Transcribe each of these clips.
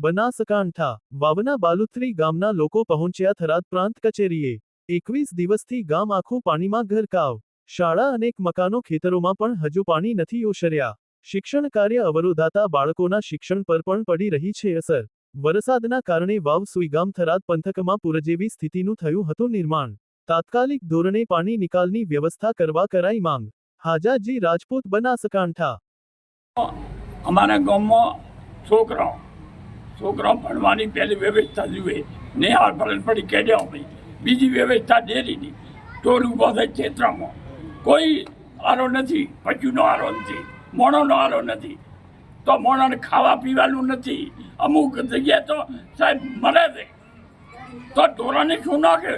બનાસકાંઠા, વાવના બાલુત્રી ગામના લોકો પહોંચ્યા થરાદ પ્રાંત કચેરીએ. એકવીસ દિવસથી ગામ આખું પાણીમાં ઘરકાવ. શાળા અનેક મકાનો ખેતરોમાં પણ હજુ પાણી નથી ઓસર્યા શિક્ષણ કાર્ય અવરોધાતા બાળકોના શિક્ષણ પર પણ પડી રહી છે અસર. વરસાદના કારણે વાવ સુઈગામ થરાદ પંથકમાં પૂર જેવી સ્થિતિનું થયું હતું નિર્માણ. તાત્કાલિક ધોરણે પાણી નિકાલની વ્યવસ્થા કરવા કરાઈ માંગ. હાજાજી રાજપૂત બનાસકાંઠા. અમારા ગામમાં છોકરાઓ છોકરાઓ ભણવાની પહેલી વ્યવસ્થા જુએ, નિહાળ ભરણ પડી કેડ્યા ભાઈ બીજી વ્યવસ્થા ડેરીની ટોલ ઊભો થાય ક્ષેત્રમાં કોઈ આરો નથી પચુનો આરો નથી, મોણોનો આરો નથી. તો મોણોને ખાવા પીવાનું નથી. અમુક જગ્યાએ તો સાહેબ મળે છે. તો ઢોરાને શું નાખે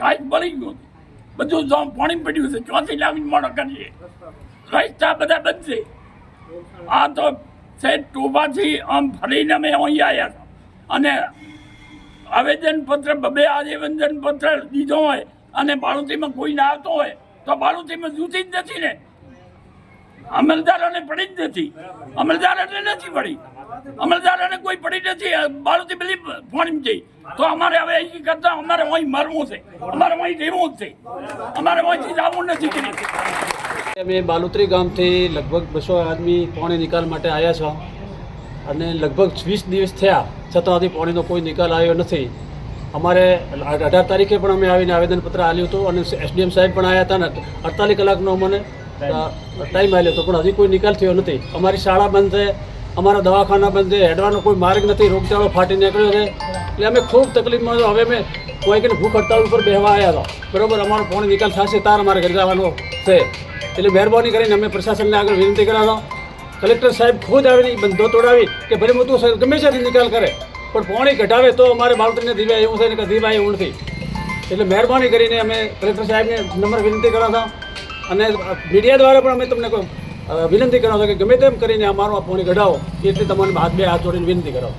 કાંઈ બળી ગયું બધું જો પાણી પડ્યું છે, ચોથી લાવીને મોણો કરીએ રસ્તા બધા બંધ આ તો સેટ ટોબાથી આમ ફરીને અમે અહીં આવ્યા હતા. અને આવેદનપત્ર બબે આવેદનપત્ર દીધો હોય અને બાળુતીમાં કોઈ ના આવતો હોય, તો બાળુતીમાં જૂતી જ નથી ને. અમલદારોને પડી જ નથી. અમલદારોને નથી પડી. અમલદારોને કોઈ પડી નથી. બાળુતી પેલી ફોન જઈ તો અમારે હવે અહીં કરતા અમારે અહીં મરવું છે. અમારે અહીં રહેવું જ છે. અમારે અહીંથી જવું નથી. કરી અમે બાલુત્રી ગામથી લગભગ બસો આદમી પાણી નિકાલ માટે આવ્યા છો. અને લગભગ વીસ દિવસ થયા છતાં હજી પાણીનો કોઈ નિકાલ આવ્યો નથી. અમારે અઢાર તારીખે પણ અમે આવીને આવેદનપત્ર આપ્યું હતું અને એસડીએમ સાહેબ પણ આવ્યા હતા ને અડતાલીસ કલાકનો અમને ટાઈમ આવ્યો હતો, પણ હજી કોઈ નિકાલ થયો નથી. અમારી શાળા બંધ છે, અમારા દવાખાના બંધ છે, હેડવાનો કોઈ માર્ગ નથી, રોગચાળો ફાટી નીકળ્યો છે. એટલે અમે ખૂબ તકલીફમાં હવે અમે કોઈ કે ભૂખ હડતાળ ઉપર બેહવા આવ્યા હતા બરોબર, અમારો પાણી નિકાલ થશે, તાર અમારે ઘરે જવાનો છે. એટલે મહેરબાની કરીને અમે પ્રશાસનને આગળ વિનંતી કરાવો કલેક્ટર સાહેબ ખુદ આવીને બંધો તોડાવી કે ભલે મોટું સાહેબ ગમે ત્યાંથી નિકાલ કરે, પણ પાણી કઢાવે તો અમારે બાળકોને દીવાય એવું થાય કે દીવાય એવું નથી. એટલે મહેરબાની કરીને અમે કલેક્ટર સાહેબને નંબર વિનંતી કરાવતા અને મીડિયા દ્વારા પણ અમે તમને વિનંતી કરાવતા કે ગમે તેમ કરીને અમારું આ પાણી કઢાવો એટલી તમને હાથ બે હાથ જોડીને વિનંતી કરાવો.